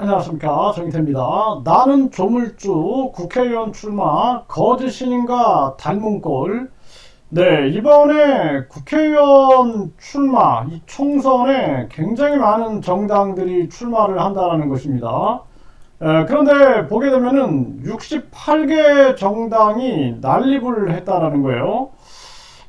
안녕하십니까 정태입니다. 나는 조물주 국회의원 출마 거짓 신인가 닮은 꼴. 네 이번에 국회의원 출마 이 총선에 굉장히 많은 정당들이 출마를 한다라는 것입니다. 에, 그런데 보게 되면은 68개 정당이 난립을 했다라는 거예요.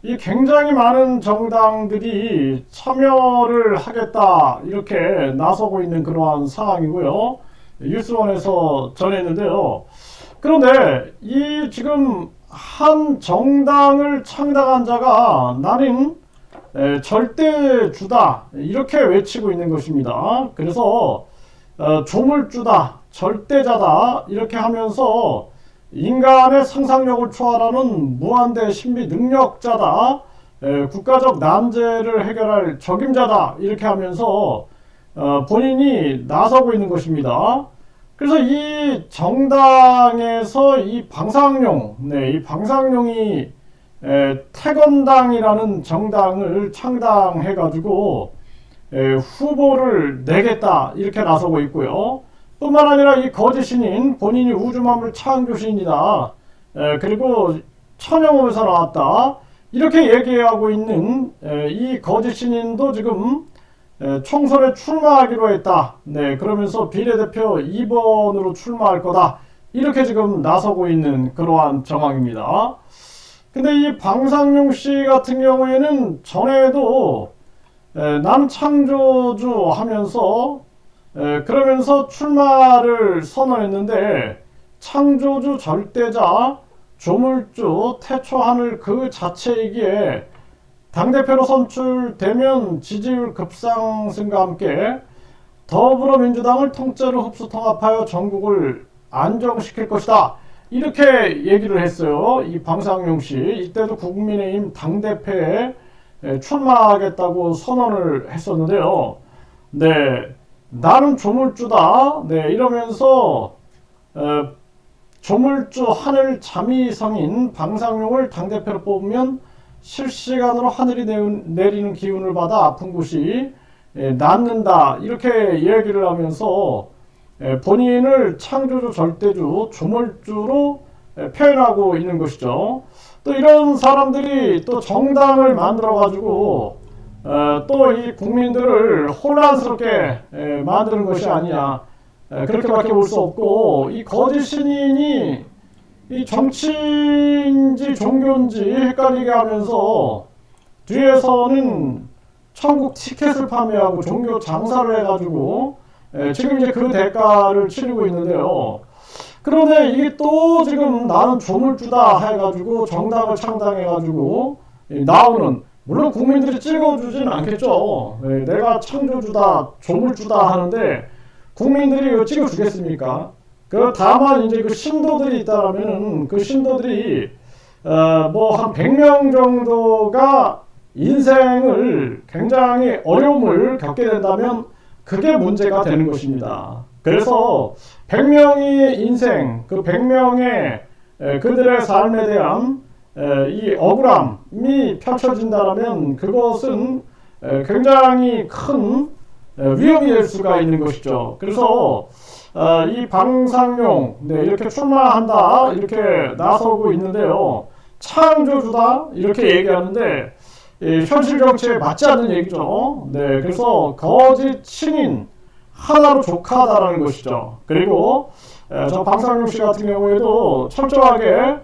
이 굉장히 많은 정당들이 참여를 하겠다 이렇게 나서고 있는 그러한 상황이고요. 뉴스원에서 전했는데요. 그런데 이 지금 한 정당을 창당한 자가 나는 에, 절대주다 이렇게 외치고 있는 것입니다. 그래서 어, 조물주다 절대자다 이렇게 하면서 인간의 상상력을 초월하는 무한대 신비 능력자다. 에, 국가적 난제를 해결할 적임자다. 이렇게 하면서 어, 본인이 나서고 있는 것입니다. 그래서 이 정당에서 이 방상용, 네, 이 방상용이 에, 태건당이라는 정당을 창당해가지고 에, 후보를 내겠다 이렇게 나서고 있고요. 뿐만 아니라 이 거짓신인 본인이 우주만물 창조신이다. 에, 그리고 천영호에서 나왔다. 이렇게 얘기하고 있는 에, 이 거짓신인도 지금 에, 총선에 출마하기로 했다. 네, 그러면서 비례대표 2번으로 출마할 거다. 이렇게 지금 나서고 있는 그러한 정황입니다. 근데 이 방상용 씨 같은 경우에는 전에도 에, 난 창조주 하면서 에, 그러면서 출마를 선언했는데 창조주 절대자 조물주 태초하늘 그 자체이기에 당대표로 선출되면 지지율 급상승과 함께 더불어민주당을 통째로 흡수 통합하여 전국을 안정시킬 것이다. 이렇게 얘기를 했어요. 이 방상용 씨. 이때도 국민의힘 당대표에 출마하겠다고 선언을 했었는데요. 네. 나는 조물주다. 네, 이러면서 어, 조물주 하늘 자미성인 방상용을 당대표로 뽑으면 실시간으로 하늘이 내리는 기운을 받아 아픈 곳이 에, 낫는다. 이렇게 얘기를 하면서 에, 본인을 창조주, 절대주, 조물주로 에, 표현하고 있는 것이죠. 또 이런 사람들이 또 정당을 만들어 가지고 어, 또이 국민들을 혼란스럽게 에, 만드는 것이 아니냐 에, 그렇게밖에 볼 수 없고 이 거짓 신인이 이 정치인지 종교인지 헷갈리게 하면서 뒤에서는 천국 티켓을 판매하고 종교 장사를 해가지고 에, 지금 이제 그 대가를 치르고 있는데요. 그런데 이게 또 지금 나는 조물주다 해가지고 정당을 창당해가지고 나오는 물론 국민들이 찍어주지는 않겠죠. 네, 내가 창조주다, 조물주다 하는데 국민들이 이거 찍어주겠습니까? 그 다만 이제 그 신도들이 있다라면은 그 신도들이 어, 뭐한 100명 정도가 인생을 굉장히 어려움을 겪게 된다면 그게 문제가 되는 것입니다. 그래서 100명의 인생, 그 100명의 그들의 삶에 대한 이 억울함이 펼쳐진다면 그것은 굉장히 큰 위험이 될 수가 있는 것이죠. 그래서 어, 이 방상용 네, 이렇게 출마한다 이렇게 나서고 있는데요. 창조주다 이렇게 얘기하는데 현실 정치에 맞지 않는 얘기죠. 네, 그래서 거짓 신인 하나로 족하다라는 것이죠. 그리고 저 방상용 씨 같은 경우에도 철저하게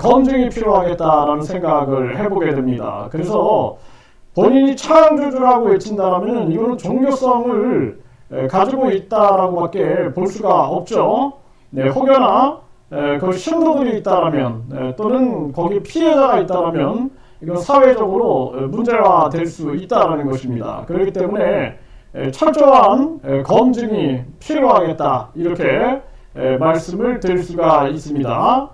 검증이 필요하겠다라는 생각을 해보게 됩니다. 그래서 본인이 창조주라고 외친다면 이거는 종교성을 가지고 있다라고밖에 볼 수가 없죠. 네, 혹여나 그 신도들이 있다라면 또는 거기 피해자가 있다라면 이건 사회적으로 문제가 될수 있다라는 것입니다. 그렇기 때문에 철저한 검증이 필요하겠다 이렇게 말씀을 드릴 수가 있습니다.